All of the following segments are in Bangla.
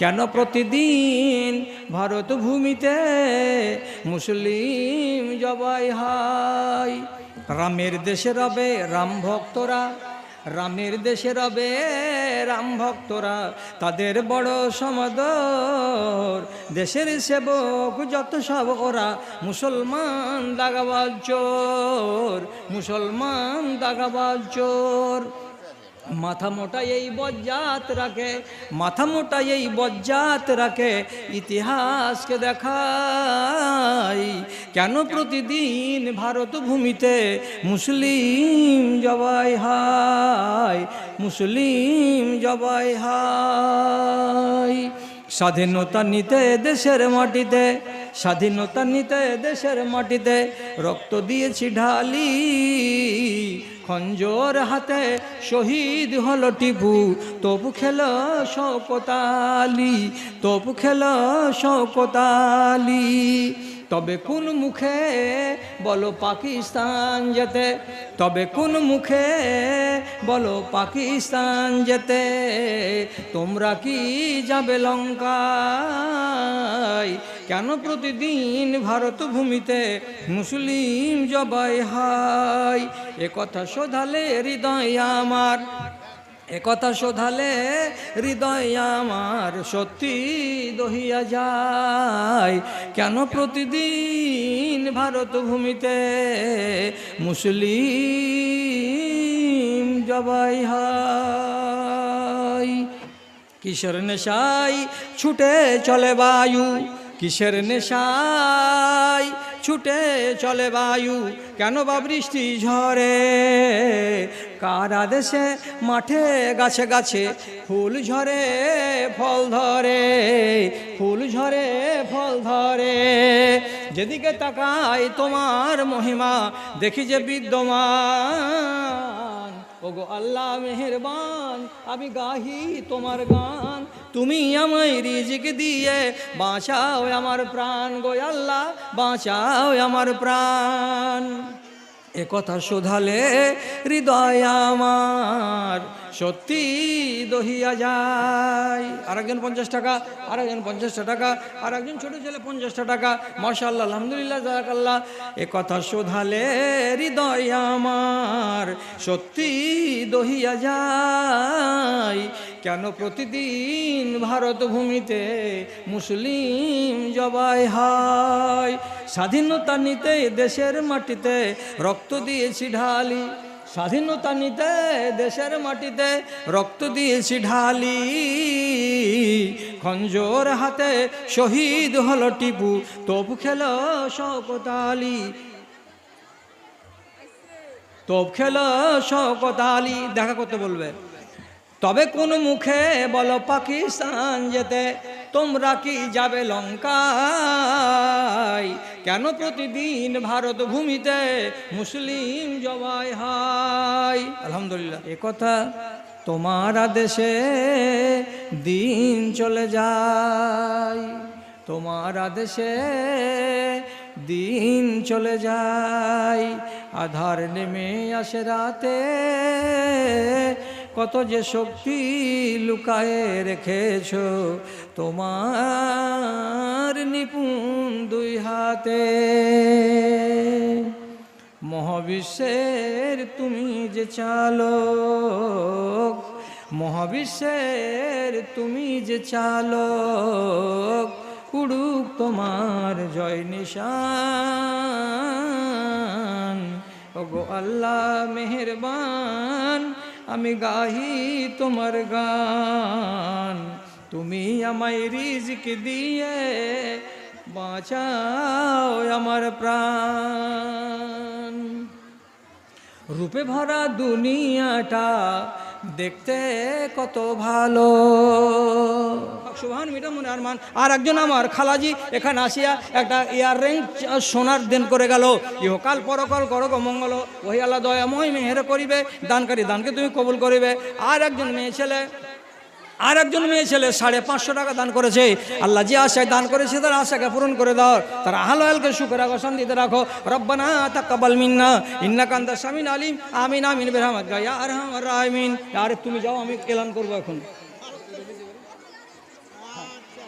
কেন প্রতিদিন ভারত ভূমিতে মুসলিম জবাই হাই রামের দেশে রবে রাম ভক্তরা, রামের দেশে রবে রাম ভক্তরা, তাদের বড় সমাদর। দেশের সেবক যত সব ওরা, মুসলমান দাগাবাজ চোর, মুসলমান দাগাবাজ চোর। মাথা মোটা এই বজ্জাত রাখে, মাথা মোটা এই বজ্জাত রাখে, ইতিহাসকে দেখাই কেন প্রতিদিন ভারত ভূমিতে মুসলিম জবাই হায়, মুসলিম জবাই হায়। স্বাধীনতা নিতে দেশের মাটিতে, স্বাধীনতা নিতে দেশের মাটিতে, রক্ত দিয়েছি ঢালি খঞ্জোর হাতে শহীদ হলো টিপু তবু খেল শকতালি তবু খেল শওকতালি তবে কোন মুখে বলো পাকিস্তান যেতে? তবে কোন মুখে বলো পাকিস্তান যেতে? তোমরা কি যাবে লঙ্কায়? কেন প্রতিদিন ভারত ভূমিতে মুসলিম জবাই হাই এ কথা শোধালে হৃদয় আমার। একথা শোধালে হৃদয় আমার সত্যি দহিয়া যায়। কেন প্রতিদিন ভারত ভূমিতে মুসলিম জবাই হাই কিসের নেশাই ছুটে চলে বায়ু, কিসের নেশাই ছুটে চলে বায়ু। কেন বা বৃষ্টি ঝরে? কার আদেশে মাঠে গাছে গাছে ফুল ঝরে, ফল ধরে? ফুল ঝরে, ফল ধরে। যেদিকে তাকাই তোমার মহিমা, দেখি যে বিদ্যমান। ওগো আল্লাহ মেহেরবান, আমি গাহি তোমার গান। তুমি আমায় রিজিক দিয়ে বাঁচাও আমার প্রাণ গো আল্লাহ, বাঁচাও আমার প্রাণ। একথা কথা শোধালে হৃদয় আমার সত্যি দহিয়া যায়। আর একজন পঞ্চাশ টাকা আর একজন পঞ্চাশটা টাকা আর একজন ছোটো ছেলে পঞ্চাশটা টাকা। মাশাল্লাহ আলহামদুলিল্লাহ জাকাল্লাহ এ কথা শোধালে হৃদয় আমার সত্যি দহিয়া যায়। কেন প্রতিদিন ভারত ভূমিতে মুসলিম জবাই হয়? স্বাধীনতা নিতে দেশের মাটিতে রক্ত দিয়েছি ঢালি। স্বাধীনতা নিতে, দেশের মাটিতে রক্ত দিয়েছি ঢালি। খঞ্জোর হাতে শহীদ হলো টিপু তবু খেল শকতালি তোপ খেল শকত আলী, দেখা করতে বলবে। তবে কোন মুখে বলো পাকিস্তান যেতে। তোমরা কি যাবে লঙ্কায়? কেন প্রতিদিন ভারত ভূমিতে মুসলিম জবাই হাই আলহামদুলিল্লাহ। এ কথা তোমার আদেশে দিন চলে যায়। তোমার আদেশে দিন চলে যায়। আধার নেমে আসে রাতে। কত যে শক্তি লুকায়ে রেখেছ তোমার নিপুণ দুই হাতে। মহাবিশ্বের তুমি যে চালক, মহাবিশ্বের তুমি যে চালক উড়ুক তোমার জয় নিশান। ওগো আল্লাহ মেহেরবান আমি গাহি তোমার গান। তুমি আমায় রিজিক দিয়ে বাঁচাও আমার প্রাণ। রূপে ভরা দুনিয়াটা দেখতে কত ভালো। সুহান মিটা মনে আরমান। আর একজন আমার খালাজি, এখানে আসিয়া একটা ইয়ার ইয়াররিং সোনার দেন করে গেল। ইহকাল পরকাল করক মঙ্গল ওই আল্লাহ দয়াময় মেহের করিবে, দানকারী দানকে তুমি কবুল করিবে। আর একজন মেয়ে ছেলে আর একজন মেয়ে ছেলে সাড়ে পাঁচশো টাকা দান করেছে। আল্লাহ যে আশায় দান করেছে, তার আশাকে পূরণ করে দাও। তার আহল আলকে সুখে রাখো শান্তিতে রাখো। রব্বানা তাকাবাল মিন্না ইন্না কান্দা শামিন আলিম। আমিন আমিন, বেরহামত গায়া আর হাম আর তুমি যাও, আমি এলান করব এখন।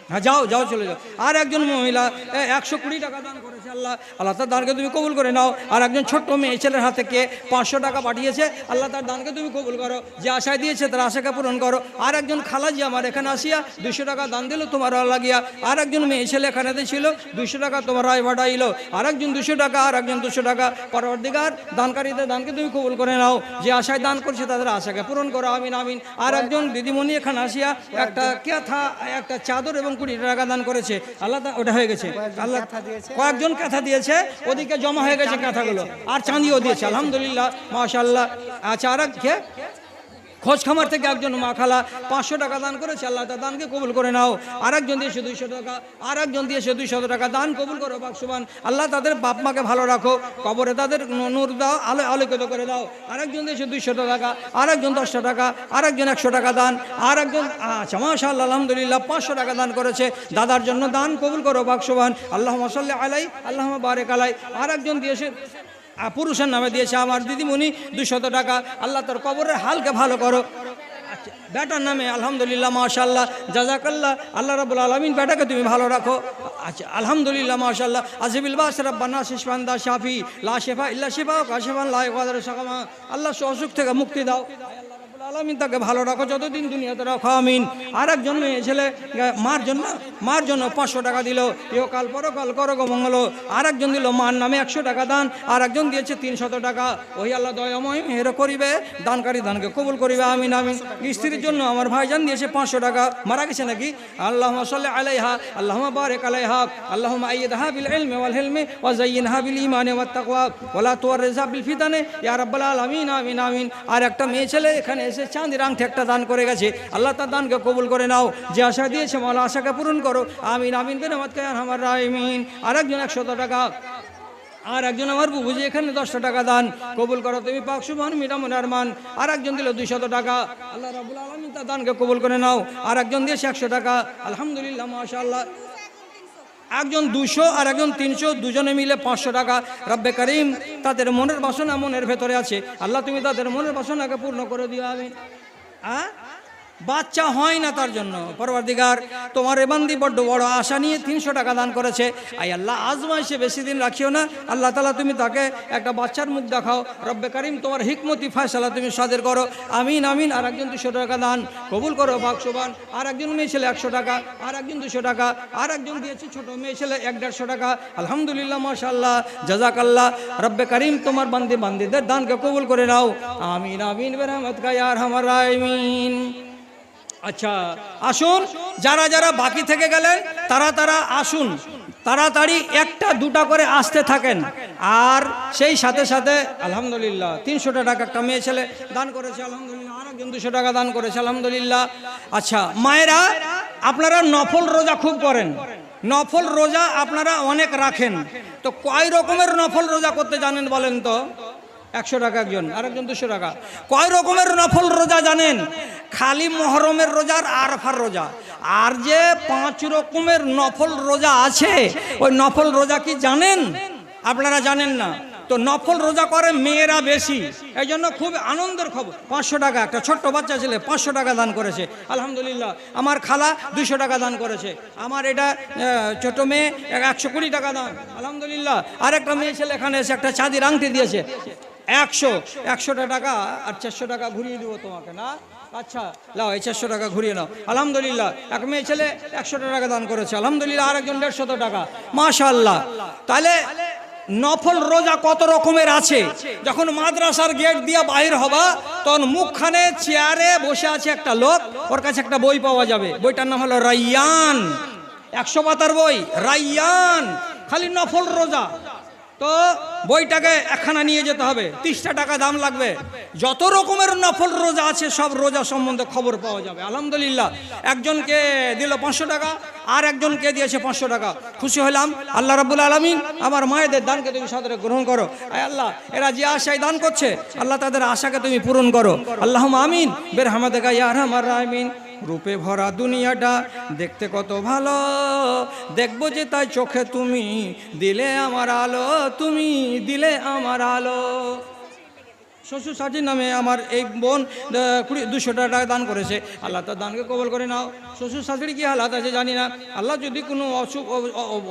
হ্যাঁ যাও যাও, চলে যাও। আর একজন মহিলা একশো কুড়ি টাকা দান করেছে। আল্লাহ আল্লাহ তার দানকে তুমি কবুল করে নাও। আর একজন ছোট্ট মেয়ে ছেলের হাত থেকে পাঁচশো টাকা পাঠিয়েছে আল্লাহ তার দানকে তুমি কবুল করো। যে আশায় দিয়েছে তার আশাকে পূরণ করো। আর একজন খালাজি আমার এখানে আসিয়া দুশো টাকা দান দিল তোমার লাগিয়া। আর একজন মেয়ে ছেলে এখানে ছিল দুশো টাকা তোমার রায় ভাড়াইলো আর একজন দুশো টাকা আর একজন দুশো টাকা। পরবর্তীকার দানকারীদের দানকে তুমি কবুল করে নাও। যে আশায় দান করছে তাদের আশাকে পূরণ করো আমিন আমিন। আর একজন দিদিমণি এখানে আসিয়া একটা কেথা একটা চাদর এবং কুড়ি টাকা দান করেছে। আল্লাহ ওটা হয়ে গেছে। আল্লাহ কয়েকজন কাঁথা দিয়েছে ওদিকে জমা হয়ে গেছে কাঁথাগুলো। আর চাঁদিও দিয়েছে আলহামদুলিল্লাহ মাশাল্লাহ আচ্ছা আর এক- কে? খোঁজ খামার থেকে একজন মা খালা পাঁচশো টাকা দান করেছে, আল্লাহ তার দানকে কবুল করে নাও। আর একজন দিয়েছে দুইশো টাকা আর একজন দিয়েছে দুইশো টাকা দান কবুল করো, বাকসুবান। আল্লাহ তাদের বাপ মাকে ভালো রাখো, কবরে তাদের নূর দাও, আলো আলোকিত করে দাও। আর একজন দিয়েছে দুইশো টাকা আর একজন দশটা টাকা আর একজন একশো টাকা দান আর একজন আচ্ছা আল্লাহ আলহামদুলিল্লাহ, পাঁচশো টাকা দান করেছে। দাদার জন্য দান কবুল করো, বাকসুবান। আল্লাহ মসাল্লা আলাই আল্লাহ বারেক আলাই আর একজন দিয়েছে পুরুষের নামে দিয়েছে আমার দিদিমণি দুশত টাকা। আল্লাহ তোর কবরের হালকে ভালো করো। ব্যাটার বেটার নামে আলহামদুলিল্লাহ মাশাল্লাহ জাজাকাল্লাহ, আল্লাহ রাবুল আলমিন বেটাকে তুমি ভালো রাখো। আচ্ছা আলহামদুলিল্লাহ মাশাল্লাহ আজিবুল বাস রব্বানা শিশবান্দা শাফি, লা ইল্লা শিফা কাশেফান লা সাকামা। আল্লাহ অসুখ থেকে মুক্তি দাও। আলমিন তাকে ভালো রাখো যতদিন দুনিয়াতে রাখো আমিন। আর একজন মেয়ে ছেলে মার জন্য মার জন্য পাঁচশো টাকা দিল। ইও কাল পরকাল করো গো মঙ্গল। আর একজন দিল মার নামে একশো টাকা দান। আর একজন দিয়েছে তিনশত টাকা। ওই আল্লাহ দয়াময় মেহের করিবে দানকারী দানকে কবুল করিবে আমিন আমিন। স্ত্রীর জন্য আমার ভাইজান দিয়েছে পাঁচশো টাকা। মারা গেছে নাকি? আল্লাহ সাল্লাহ আলাইহা আল্লাহ বারেক আলাইহা আল্লাহ আইয়দহা বিল ইলমি ওয়াল হিলমি ওয়া যায়্যিনহা বিল ঈমানি ওয়াত তাকওয়া। ওয়ালা তুওয়াররিজহা বিল ফিতানে। ইয়া রাব্বাল আলামিন আমিন আমিন। আর একটা মেয়ে ছেলে এখানে এসে চাঁদের আংটি একটা দান করে গেছে, আল্লাহ তার দানকে কবুল করে নাও। যে আশা দিয়েছে মালা আশাকে পূরণ করো। আমিন আমিন, বেন আমাদকে আমার রাইমিন। আর একজন একশত টাকা। আর একজন আমার বুঝি এখানে দশটা টাকা দান, কবুল করো। তুমি পাক সুমান মিরামন আরমান আর একজন দিল দুইশত টাকা। আল্লাহ রাবুল আলমিন তার দানকে কবুল করে নাও। আর একজন দিয়েছে একশো টাকা। আলহামদুলিল্লাহ, মাশাআল্লাহ। একজন দুশো আর একজন তিনশো, দুজনে মিলে পাঁচশো টাকা রব্বে করিম তাদের মনের বাসনা মনের ভেতরে আছে। আল্লাহ তুমি তাদের মনের বাসনাকে পূর্ণ করে দিও আমি হ্যাঁ বাচ্চা হয় না তার জন্য। পরবর্তীকার, তোমার এবান্দি বড্ড বড় আশা নিয়ে তিনশো টাকা দান করেছে। আই আল্লাহ আজমাইশে বেশি দিন রাখিও না। আল্লাহ তালা তুমি তাকে একটা বাচ্চার মুখ দেখাও। রব্বে করিম, তোমার হিকমতি ফায়সালা তুমি সাদের করো। আমিন আমিন আর একজন দুশো টাকা দান। কবুল করো ভাগসবান আর একজন মেয়ে ছেলে একশো টাকা আর একজন দুশো টাকা আর একজন দিয়েছে ছোট মেয়ে ছেলে এক দেড়শো টাকা। আলহামদুলিল্লাহ মাশাল্লাহ জাজাকাল্লাহ রব্বে করিম, তোমার বান্দি বান্দিদের দানকে কবুল করে নাও। আমিন আমিন, বেরহমত কায়ার আমার আমিন আচ্ছা আসুন, যারা যারা বাকি থেকে গেলেন, তারা তারা আসুন। তাড়াতাড়ি একটা, দুটা করে আসতে থাকেন। আর সেই সাথে সাথে, আলহামদুলিল্লাহ তিনশোটা টাকা একটা মেয়ে ছেলে দান করেছে, আলহামদুলিল্লাহ আর একজন দুশো টাকা দান করেছে, আলহামদুলিল্লাহ। আচ্ছা মায়েরা, আপনারা নফল রোজা খুব করেন। নফল রোজা আপনারা অনেক রাখেন। তো কয় রকমের নফল রোজা করতে জানেন বলেন তো? একশো টাকা একজন আর একজন দুশো টাকা। কয় রকমের নফল রোজা জানেন? খালি মহরমের রোজা আর আরফার রোজা। আর যে পাঁচ রকমের নফল রোজা আছে, ওই নফল রোজা কি জানেন? আপনারা জানেন না। তো নফল রোজা করে মেয়েরা বেশি। এই জন্য খুব আনন্দের খবর। পাঁচশো টাকা, একটা ছোট্ট বাচ্চা ছেলে পাঁচশো টাকা দান করেছে। আলহামদুলিল্লাহ, আমার খালা দুশো টাকা দান করেছে। আমার এটা ছোট মেয়ে একশো কুড়ি টাকা দান। আলহামদুলিল্লাহ আর একটা মেয়ে ছেলে এখানে এসে একটা চাঁদির আংটি দিয়েছে। একশো, একশোটা টাকা আর চারশো টাকা ঘুরিয়ে দেবো তোমাকে, না? আচ্ছা লাও, এই চারশো টাকা ঘুরিয়ে নাও। আলহামদুলিল্লাহ, এক মেয়ে ছেলে একশো টাকা দান করেছে। আলহামদুলিল্লাহ আর একজন দেড়শত টাকা। মাশাল্লাহ তাহলে নফল রোজা কত রকমের আছে? যখন মাদ্রাসার গেট দিয়ে বাইর হবা, তখন মুখখানে চেয়ারে বসে আছে একটা লোক, ওর কাছে একটা বই পাওয়া যাবে। বইটার নাম হলো রাইয়ান। একশো পাতার বই, রাইয়ান। খালি নফল রোজা। তো বইটাকে একখানা নিয়ে যেতে হবে। তিরিশটা টাকা দাম লাগবে। যত রকমের নফল রোজা আছে, সব রোজা সম্বন্ধে খবর পাওয়া যাবে। আলহামদুলিল্লাহ। একজনকে দিল পাঁচশো টাকা, আর একজনকে দিয়েছে পাঁচশো টাকা। খুশি হলাম আল্লাহ রাবুল আলমিন আমার মায়েদের দানকে তুমি সাদরে গ্রহণ করো। আয় আল্লাহ, এরা যে আশায় দান করছে, আল্লাহ তাদের আশাকে তুমি পূরণ করো। আল্লাহ আমিন। বের আমিন রূপে ভরা দুনিয়াটা দেখতে কত ভালো। দেখব যে তাই চোখে তুমি, দিলে আমার আলো, তুমি দিলে আমার আলো। শ্বশুর শাশুড়ির নামে আমার এই বোন কুড়ি, দুশো টাকা দান করেছে। আল্লাহ তার দানকে কবল করে নাও। শ্বশুর শাশুড়ি কী হালাত আছে জানি না। আল্লাহ যদি কোনো অসুখ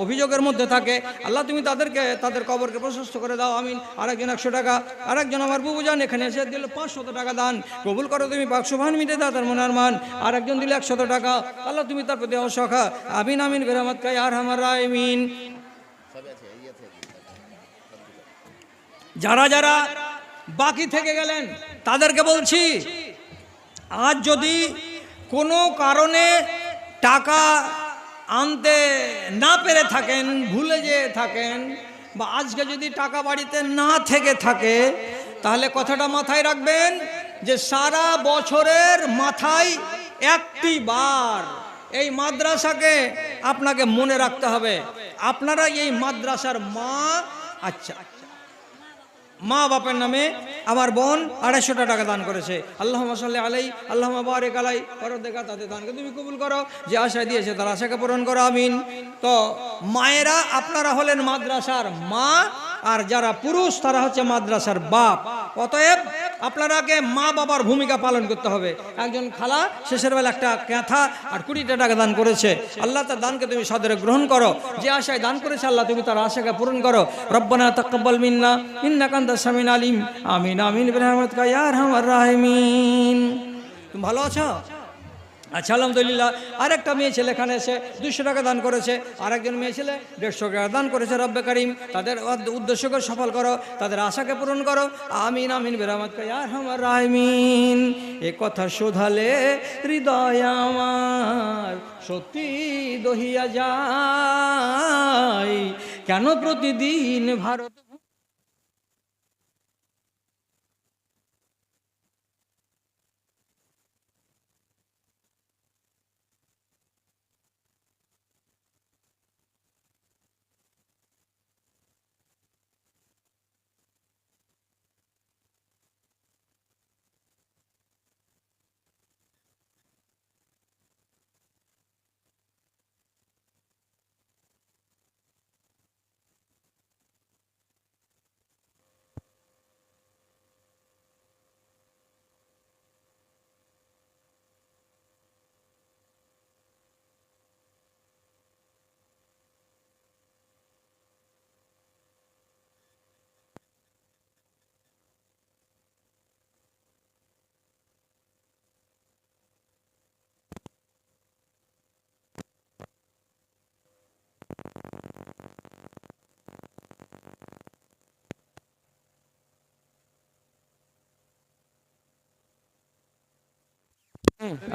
অভিযোগের মধ্যে থাকে, আল্লাহ তুমি তাদেরকে, তাদের কবরকে প্রশস্ত করে দাও। আমিন। আরেকজন একশো টাকা। আরেকজন আমার বুবু যান এখানে এসে দিল পাঁচশত টাকা দান। কবুল করো তুমি পাক সুভান মিটে দাও তার মনার মান। আরেকজন দিল একশত টাকা। আল্লাহ তুমি তার প্রতি অসখা। আমিন আমিন, বেরামত কাই আর আমার আমিন। যারা যারা বাকি থেকে গেলেন। তাদেরকে বলছি, আজ যদি কোনো কারণে টাকা আনতে না পেরে থাকেন, ভুলে যেয়ে থাকেন, বা আজকে যদি টাকা বাড়িতে না থেকে থাকে, তাহলে কথাটা মাথায় রাখবেন যে সারা বছরের মাথায় একটি বার এই মাদ্রাসাকে আপনাকে মনে রাখতে হবে। আপনারা এই মাদ্রাসার মা আচ্ছা মা বাপের নামে আমার বোন আড়াইশোটা টাকা দান করেছে। আল্লাহ মাসাল্লি আলাই আল্লাহ বারেক আলাই পরের দেখা তাদের দানকে তুমি কবুল করো। যে আশায় দিয়েছে তার আশাকে পূরণ করো, আমিন। তো মায়েরা আপনারা হলেন মাদ্রাসার মা, আর যারা পুরুষ তারা হচ্ছে মাদ্রাসার বাপ। অতএব আপনারাকে মা বাবার ভূমিকা পালন করতে হবে। একজন খালা শেষের বেলা একটা ক্যাথা আর কুড়িটা টাকা দান করেছে। আল্লাহ তার দানকে তুমি সদরে গ্রহণ করো। যে আশায় দান করেছে আল্লাহ তুমি তার আশাকে পূরণ করো। রব্বানা তাকব্বাল মিন্না ইন্না কান্তা সামিন আলিম। আমিন আমিন বিরহমত কা ইয়া রাহিমিন। তুমি ভালো আছো? আচ্ছা আলহামদুলিল্লাহ। আরেকটা মেয়ে ছেলে এখানে এসে দুশো টাকা দান করেছে। আরেকজন মেয়ে ছেলে দেড়শো টাকা দান করেছে রব্বে করিম। তাদের উদ্দেশ্যকে সফল করো, তাদের আশাকে পূরণ করো। আমিন আমিন, বেরামত আর আমার রাহমিন এ কথা শোধালে হৃদয় আমার সত্যি দহিয়া যায়। কেন প্রতিদিন ভারত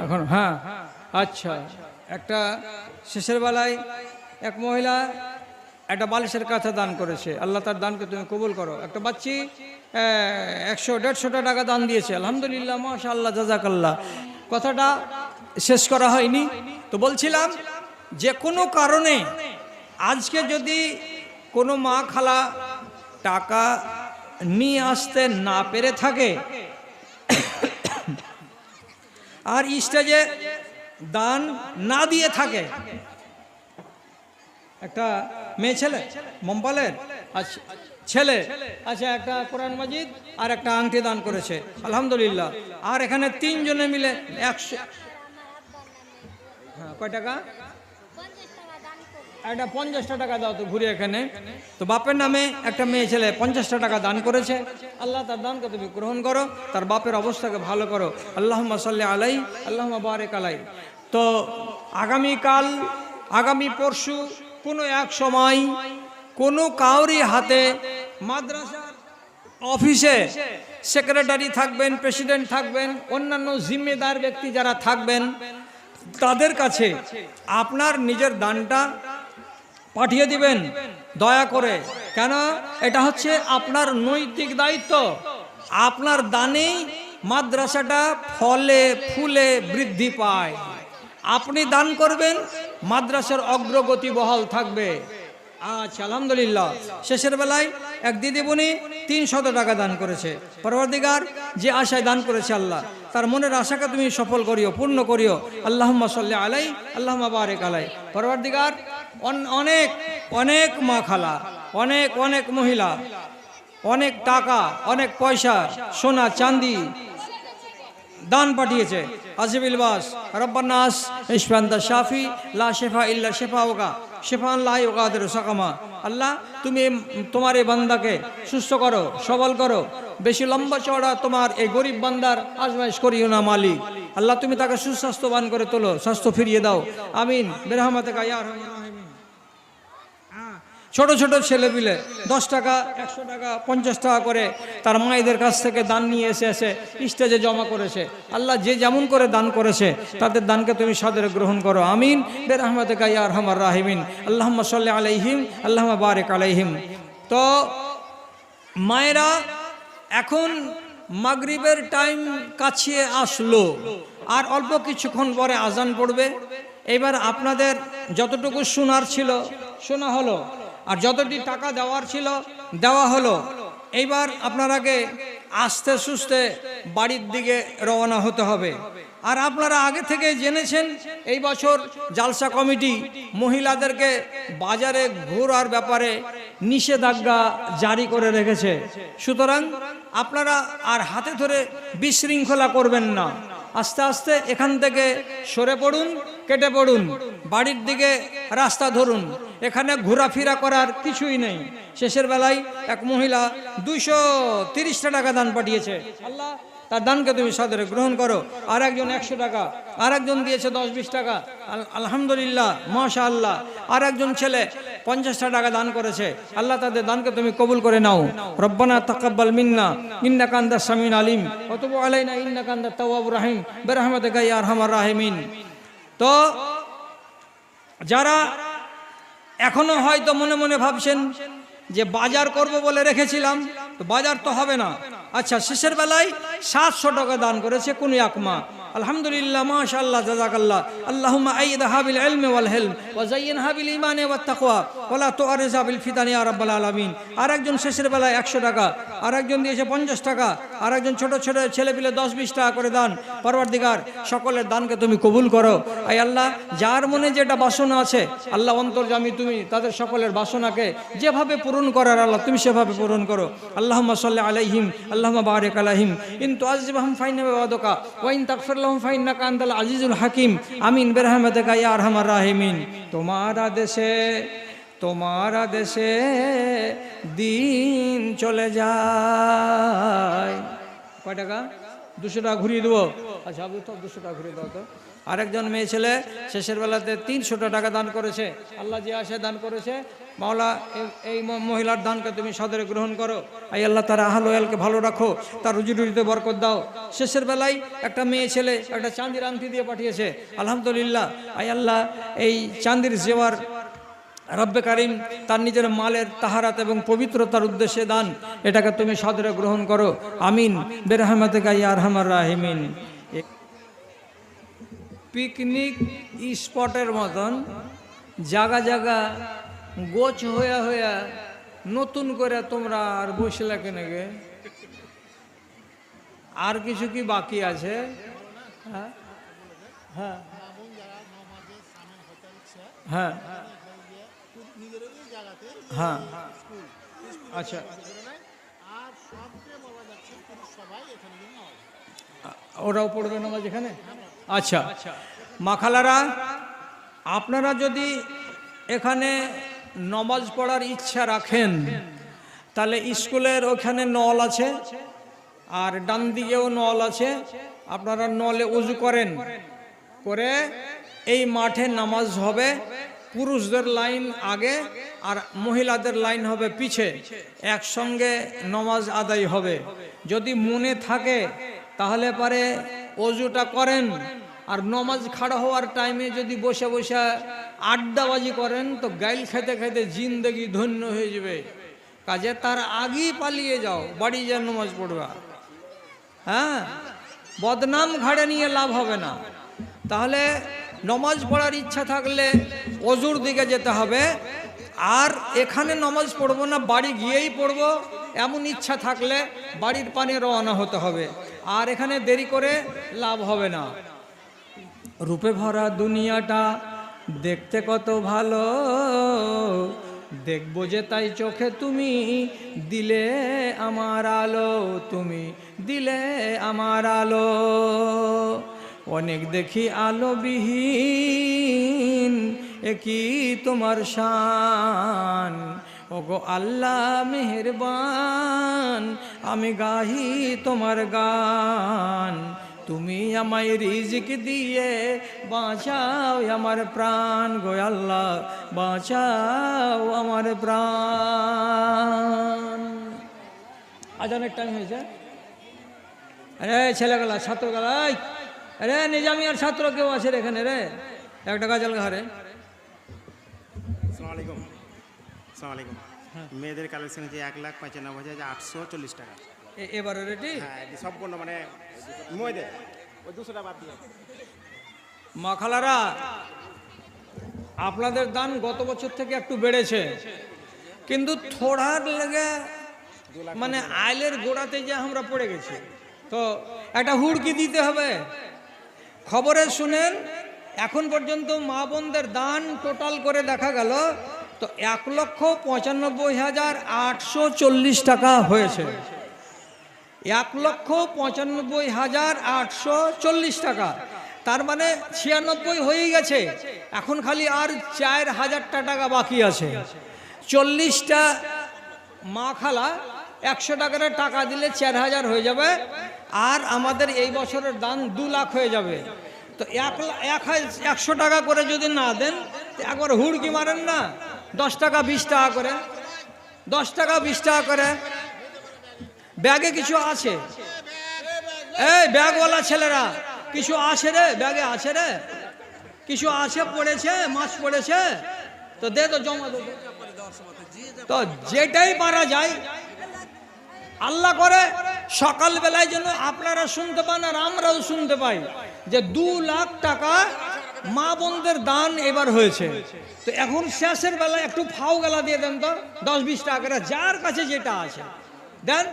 এখন হ্যাঁ। আচ্ছা একটা শেষের বেলায় এক মহিলা একটা বালিশের কাছে দান করেছে। আল্লাহ তার দানকে তুমি কবুল করো। একটা বাচ্চি একশো, দেড়শোটা টাকা দান দিয়েছে। আলহামদুলিল্লাহ মাশা আল্লাহ জাজাকাল্লাহ কথাটা শেষ করা হয়নি। তো বলছিলাম, যে কোনো কারণে আজকে যদি কোনো মা খালা টাকা নিয়ে আসতে না পেরে থাকে আর স্টেজে দান না দিয়ে থাকে। একটা মেয়ে ছেলে মোম্বালের ছেলে আচ্ছা একটা কোরআন মাজিদ, আর একটা আংটি দান করেছে। আলহামদুলিল্লাহ। আর এখানে তিনজনে মিলে একশো হ্যাঁ কয় টাকা? একটা পঞ্চাশটা টাকা দাও তো ঘুরে এখানে। তো বাপের নামে একটা মেয়ে ছেলে পঞ্চাশটা টাকা দান করেছে। আল্লাহ তার দানকে তুমি গ্রহণ করো, তার বাপের অবস্থাকে ভালো করো। আল্লাহ সাল্লি আলাই আল্লাহ বারেক আলাই। তো আগামীকাল, আগামী পরশু কোনো এক সময় কোনো কাউরি হাতে মাদ্রাসার অফিসে সেক্রেটারি থাকবেন, প্রেসিডেন্ট থাকবেন, অন্যান্য জিম্মেদার ব্যক্তি যারা থাকবেন, তাদের কাছে আপনার নিজের দানটা পাঠিয়ে দিবেন। দয়া করে। কেন? এটা হচ্ছে আপনার নৈতিক দায়িত্ব। আপনার দানেই মাদ্রাসাটা ফলে ফুলে বৃদ্ধি পায়। আপনি দান করবেন, মাদ্রাসার অগ্রগতি বহাল থাকবে। আচ্ছা আলহামদুলিল্লাহ। শেষের বেলায় এক দিদিমণি তিন শত টাকা দান করেছে। পরবর্তীকার যে আশায় দান করেছে আল্লাহ, তার মনের আশাকে তুমি সফল করিও, পূর্ণ করিও। আল্লাহ সাল্লি আলাই আল্লাহ বারেক আলাই পরবর্তীকার অনেক অনেক মা খালা, অনেক অনেক মহিলা, অনেক টাকা, অনেক পয়সা, সোনা, চাঁদি দান পাঠিয়েছে। আজিবিল বাস রব্বান্নাস ইসফান্দা শাফি, লা শেফা ইল্লা শেফা ওগা শেফা আল্লাহ ওগাদের সাকামা। আল্লাহ, তুমি তোমার এই বান্দাকে সুস্থ করো, সবল করো, বেশি লম্বা চওড়া তোমার এই গরিব বান্দার আজমাইশ করিও না মালিক। আল্লাহ, তুমি তাকে সুস্বাস্থ্যবান করে তোলো, স্বাস্থ্য ফিরিয়ে দাও। আমিন। বেরহামাতে গাইয়া ছোট ছোট ছেলে পিলে দশ টাকা, একশো টাকা, পঞ্চাশ টাকা করে তার মায়েদের কাছ থেকে দান নিয়ে এসে এসে স্টেজে জমা করেছে। আল্লাহ যে যেমন করে দান করেছে, তাদের দানকে তুমি সাদরে গ্রহণ করো। আমিন। বের আহমদ গাইয়া রহমার রাহিমিন। আল্লাহ সাল্লাহ আলাইহিম আল্লাহ বারেক আলাইহিম। তো মায়েরা এখন মাগরিবের টাইম কাছিয়ে আসলো আর অল্প কিছুক্ষণ পরে আজান পড়বে। এবার আপনাদের যতটুকু শোনার ছিল, শোনা হলো। আর যতটি টাকা দেওয়ার ছিল, দেওয়া হলো। এইবার আপনারাকে আস্তে সুস্তে বাড়ির দিকে রওনা হতে হবে। আর আপনারা আগে থেকে জেনেছেন, এই বছর জালসা কমিটি মহিলাদেরকে বাজারে ঘোরার ব্যাপারে নিষেধাজ্ঞা জারি করে রেখেছে। সুতরাং আপনারা আর হাতে ধরে বিশৃঙ্খলা করবেন না। আস্তে আস্তে এখান থেকে সরে পড়ুন, কেটে পড়ুন, বাড়ির দিকে রাস্তা ধরুন। এখানে ঘোরাফেরা করার কিছুই নেই। শেষের বেলায় এক মহিলা দুইশো তিরিশটা টাকা দান পাঠিয়েছে। আল্লাহ তার দানকে তুমি সাদরে গ্রহণ করো। আর একজন একশো টাকা আর একজন দিয়েছে দশ বিশ টাকা। আল- আলহামদুলিল্লাহ মাশা আল্লাহ আর একজন ছেলে পঞ্চাশটা টাকা দান করেছে। আল্লাহ তাদের দানকে তুমি কবুল করে নাও। রব্বানা তাকাব্বাল মিন্না ইন্না কান্দা সামিন আলিম। অতবু আলাইনা ইন্না কান্দা তাওয়াবুর রাহিম। বেরহমত গাই আর হামার রাহিমিন। তো, যারা এখনও হয়তো মনে মনে ভাবছেন যে বাজার করব বলে রেখেছিলাম, তো বাজার তো হবে না। আচ্ছা শেষের বেলায় সাতশো টাকা দান করেছে কোন আকমা। আলহামদুলিল্লাহ, মাশাআল্লাহ, জাযাকাল্লাহ। আল্লাহুম্মা আইয়িদ হাবিল ইলমি ওয়াল হিলম ওয়া যায়্যিন হাবিল ঈমানি ওয়াত তাকওয়া ওয়া লা তুআরিজ বিল ফিতানি ইয়া রাব্বাল আলামিন। আরেকজন শেষের বেলায় 100 টাকা, আরেকজন দিয়েছে 50 টাকা, আরেকজন ছোট ছোট ছেলেপিলে 10 20 টাকা করে দান। পরবর্তীকার, সকলের দানকে তুমি কবুল করো। আই আল্লাহ, যার মনে যেটা বাসনা আছে, আল্লাহ অন্তর্জামী তুমি, তাদের সকলের বাসনাকে যেভাবে পূরণ করার আল্লাহ, তুমি সেভাবে পূরণ করো। আল্লাহুম্মা সাল্লি আলাইহিম, আল্লাহুম্মা বারিক আলাইহিম। ইন তুআযিবহুম ফাইন্না বিওয়াদকা ওয়া ইন তাগফির লাহুম ফাইন্নাকা আনতাল আজিজুল হাকিম। আমিন বিরহমাতিকা ইয়া আরহামার রাহিমিন। তোমার আদেশে তোমার আদেশে দিন চলে যায়। কয় টাকা? দুশো টাকা ঘুরিয়ে দেবো। আচ্ছা আপনি দুশো টাকা ঘুরিয়ে দাও তো। আরেকজন মেয়ে ছেলে শেষের বেলাতে তিনশো টাকা দান করেছে। আল্লাহ যে আশায় দান করেছে, মাওলা এই- মহিলার দানকে তুমি সদরে গ্রহণ করো। আই আল্লাহ, তার আহাল ওয়ালকে ভালো রাখো, তার রুজি রুজিতে বরকত দাও। শেষের বেলায় একটা মেয়ে ছেলে একটা চাঁদির আংটি দিয়ে পাঠিয়েছে। আলহামদুলিল্লাহ আই আল্লাহ, এই চাঁদির জেওয়ার রব্বে কারিম তার নিজের মালের তাহারাত এবং পবিত্রতার উদ্দেশ্যে দান। এটাকে তুমি সদরে গ্রহণ করো। আমিন। বেরহমতে গাই আরহামার রাহিমিন। পিকনিক স্পটের মতন জায়গা জায়গা গোছ হইয়া হইয়া নতুন করে তোমরা আর বসলে কেনে গে? আর কিছু কি বাকি আছে? হ্যাঁ হ্যাঁ। হ্যাঁ। হ্যাঁ। আচ্ছা। ওরাও পড়বে নামাজ এখানে? আচ্ছা মাখালারা, আপনারা যদি এখানে নমাজ পড়ার ইচ্ছা রাখেন, তাহলে স্কুলের ওখানে নল আছে, আর ডান দিকেও নল আছে, আপনারা নলে উজু করেন। করে এই মাঠে নামাজ হবে, পুরুষদের লাইন আগে আর মহিলাদের লাইন হবে পিছে। একসঙ্গে নমাজ আদায় হবে। যদি মনে থাকে, তাহলে পারে অজুটা করেন আর নমাজ খাড়া হওয়ার টাইমে যদি বসে বসে আড্ডাবাজি করেন, তো গাইল খেতে খেতে জিন্দগি ধন্য হয়ে যাবে। কাজে তার আগেই পালিয়ে যাও, বাড়ি যা নমাজ পড়বা। হ্যাঁ? বদনাম ঘাড়ে নিয়ে লাভ হবে না। তাহলে নমাজ পড়ার ইচ্ছা থাকলে অজুর দিকে যেতে হবে। আর এখানে নমাজ পড়ব না, বাড়ি গিয়েই পড়ব, এমন ইচ্ছা থাকলে বাড়ির পানে রওনা হতে হবে। আর এখানে দেরি করে লাভ হবে না। রূপে ভরা দুনিয়াটা দেখতে কত ভালো। দেখব যে তাই চোখে তুমি দিলে আমার আলো, তুমি দিলে আমার আলো। অনেক দেখি আলো বিহীন একই তোমার শান? ওগো আল্লাহ মেহেরবান আমি গাহি তোমার গান। তুমি আমায় রিজিক দিয়ে বাঁচাও আমার প্রাণ গো আল্লাহ বাঁচাও আমার প্রাণ। আজ অনেক টাইম হয়েছে। আরে ছেলেগুলা ছাত্রগুলা এই, আরে নিজামি আর ছাত্র কেউ আছে এখানে রে? একটা গাজাল ঘরে আসসালামু আলাইকুম আসসালামু আলাইকুম মেয়েদের কালেকশন হচ্ছে এক লাখ পঁচানব্বই হাজার আটশো চল্লিশ টাকা। এবারে রেডি? হ্যাঁ সম্পূর্ণ মানে মেয়েদের ওই দুশো টাকা বাদ দিয়ে। মাখালারা আপনাদের দান গত বছর থেকে একটু বেড়েছে। কিন্তু থোড়ার লেগে মানে আইলের গোড়াতে যে আমরা পড়ে গেছি। তো একটা হুড়কি দিতে হবে। খবরে শুনেন এখন পর্যন্ত মা বোনদের দান টোটাল করে দেখা গেল তো এক লক্ষ পঁচানব্বই হাজার আটশো চল্লিশ টাকা হয়েছে। এক লক্ষ পঁচানব্বই হাজার আটশো চল্লিশ টাকা। তার মানে ছিয়ানব্বই হয়ে গেছে। এখন খালি আর চার হাজারটা টাকা বাকি আছে। চল্লিশটা মা খালা একশো টাকার টাকা দিলে চার হাজার হয়ে যাবে আর আমাদের এই বছরের দান দু লাখ হয়ে যাবে। তো এক একশো টাকা করে যদি না দেন একবার হুড়কি মারেন না। দশ টাকা, বিশ টাকা করে। দশ টাকা, বিশ টাকা করে। ব্যাগে কিছু আছে? এই, ব্যাগওয়ালা ছেলেরা, কিছু আছে রে? ব্যাগে আছে রে? কিছু আছে? পড়েছে? মাছ পড়েছে? তো দে তো জমা দে। তো। তো যেটাই পারা যায়, আল্লাহ করে। সকালবেলায় যেন আপনারা শুনতে পান আর আমরাও শুনতে পাই যে দু লাখ টাকা মা বোনদের দান এবার হয়েছে। তো এখন শেষের বেলায় একটু ফাও গেলা দিয়ে দেন তো, দশ বিশ টাকা যার কাছে যেটা আছে। দেন।